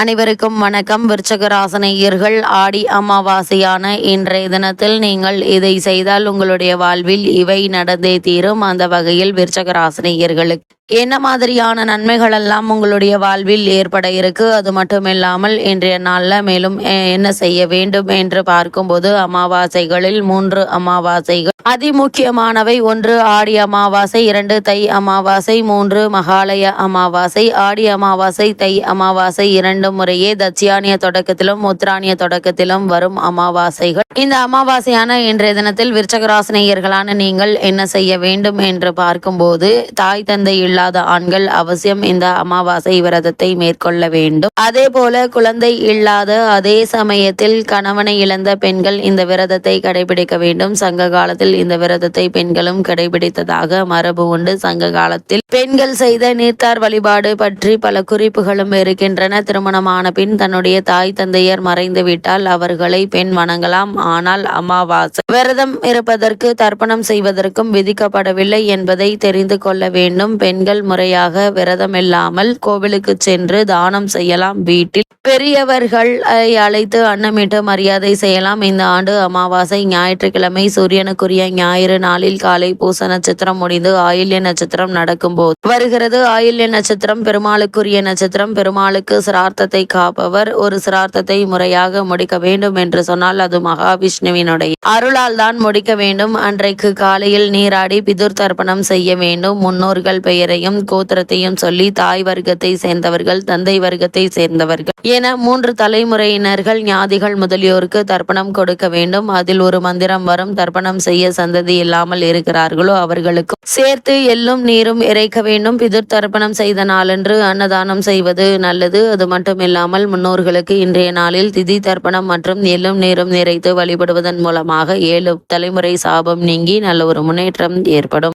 அனைவருக்கும் வணக்கம். விருச்சகராசனையர்கள் ஆடி அமாவாசையான இன்றைய தினத்தில் நீங்கள் இதை செய்தால் உங்களுடைய வாழ்வில் இவை நடந்தே தீரும். அந்த வகையில் விருச்சகராசனையர்களுக்கு என்ன மாதிரியான நன்மைகள் எல்லாம் உங்களுடைய வாழ்வில் ஏற்பட இருக்கு? அது மட்டுமில்லாமல் இன்றைய நாளில் மேலும் என்ன செய்ய வேண்டும் என்று பார்க்கும்போது அமாவாசைகளில் மூன்று அமாவாசைகள் அதிமுக்கியமானவை ஒன்று ஆடி அமாவாசை இரண்டு தை அமாவாசை மூன்று மகாலய அமாவாசை ஆடி அமாவாசை தை அமாவாசை இரண்டு முறையே தட்சியானிய தொடக்கத்திலும் உத்ராணிய தொடக்கத்திலும் வரும் அமாவாசைகள். இந்த அமாவாசையான இன்றைய தினத்தில் விருச்சகராசினியர்களான நீங்கள் என்ன செய்ய வேண்டும் என்று பார்க்கும்போது தாய் தந்தை இல்லாத ஆண்கள் அவசியம் இந்த அமாவாசை விரதத்தை மேற்கொள்ள வேண்டும். அதே போல குழந்தை இல்லாத அதே சமயத்தில் கணவனை இழந்த பெண்கள் இந்த விரதத்தை கடைபிடிக்க வேண்டும். சங்க காலத்தில் இந்த விரதத்தை பெண்களும் கடைபிடித்ததாக மரபு உண்டு. சங்க காலத்தில் பெண்கள் செய்த நீர்த்தார் வழிபாடு பற்றி பல குறிப்புகளும் இருக்கின்றன. திருமணமான பின் தன்னுடைய தாய் தந்தையர் மறைந்து விட்டால் அவர்களை பெண் வணங்கலாம். ஆனால் அமாவாசை விரதம் இருப்பதற்கு தர்ப்பணம் செய்வதற்கும் விதிக்கப்படவில்லை என்பதை தெரிந்து கொள்ள வேண்டும். பெண்கள் முறையாக விரதம் இல்லாமல் கோவிலுக்கு சென்று தானம் செய்யலாம். வீட்டில் பெரியவர்கள் அழைத்து அன்னமிட்டு மரியாதை செய்யலாம். இந்த ஆண்டு அமாவாசை ஞாயிற்றுக்கிழமை சூரியனுக்குரிய ஞாயிறு நாளில் காலை பூச நட்சத்திரம் முடிந்து ஆயில்ய நட்சத்திரம் நடக்கும் போது வருகிறது. ஆயில்ய நட்சத்திரம் பெருமாளுக்குரிய நட்சத்திரம். பெருமாளுக்கு சிரார்த்தத்தை காப்பவர். ஒரு சிரார்த்தத்தை முறையாக முடிக்க வேண்டும் என்று சொன்னால் அது மகாவிஷ்ணுவினுடைய அருளால் தான் முடிக்க வேண்டும். அன்றைக்கு காலையில் நீராடி பிதுர் தர்ப்பணம் செய்ய வேண்டும். முன்னோர்கள் பெயரையும் கோத்திரத்தையும் சொல்லி தாய் வர்க்கத்தை சேர்ந்தவர்கள் தந்தை வர்க்கத்தை சேர்ந்தவர்கள். என மூன்று தலைமுறையினர்கள் ஞாதிகள் முதலியோருக்கு தர்ப்பணம் கொடுக்க வேண்டும். அதில் ஒரு மந்திரம் வரும். தர்ப்பணம் செய்ய சந்ததி இல்லாமல் இருக்கிறார்களோ அவர்களுக்கும் சேர்த்து எள்ளும் நீரும் இறைக்க வேண்டும். பிதிர் தர்ப்பணம் செய்த நாளன்று அன்னதானம் செய்வது நல்லது. அது மட்டுமில்லாமல் முன்னோர்களுக்கு இன்றைய நாளில் திதி தர்ப்பணம் மற்றும் எள்ளும் நீரும் நிறைத்து வழிபடுவதன் மூலமாக ஏழு தலைமுறை சாபம் நீங்கி நல்ல ஒரு முன்னேற்றம் ஏற்படும்.